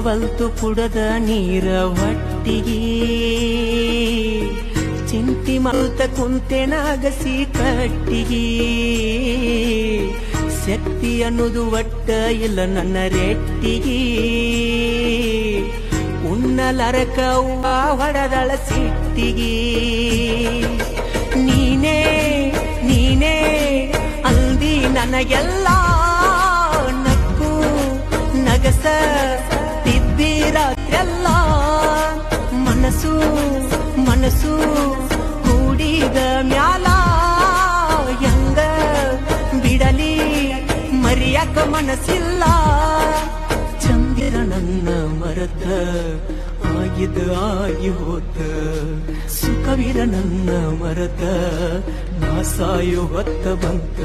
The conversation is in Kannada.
ಕುಡಿಯವಲ್ತು ಕುಡದ ನೀರ ಚಿಂತಿ ಮಲ್ತ ಕುಂತೆನಾಗಸಿ ಕಟ್ಟಿಗೆ. ಶಕ್ತಿ ಅನ್ನೋದು ಒಟ್ಟ ಇಲ್ಲ ನನ್ನ ರೆಟ್ಟಿಗೆ. ಉನ್ನಲರಕ ಹೊಡೆದಳ ಸಿಟ್ಟಿಗೆ. ನೀನೇ ನೀನೇ ಅಂದಿ ನನಗೆಲ್ಲ ಮನಸ್ಸು ಮನಸ್ಸು ಕೂಡಿದ ಮ್ಯಾಲ ಹೆಂಗ ಬಿಡಲಿ ಮರಿಯಕ ಮನಸ್ಸಿಲ್ಲ ಚಂದಿರ ನನ್ನ ಮರತ ಆಗಿದ ಆಗಿ ಹೋತ ಸುಖವಿರ ನನ್ನ ಮರತ ನಾ ಸಾಯೋ ಹೊತ್ತ ಬಂತ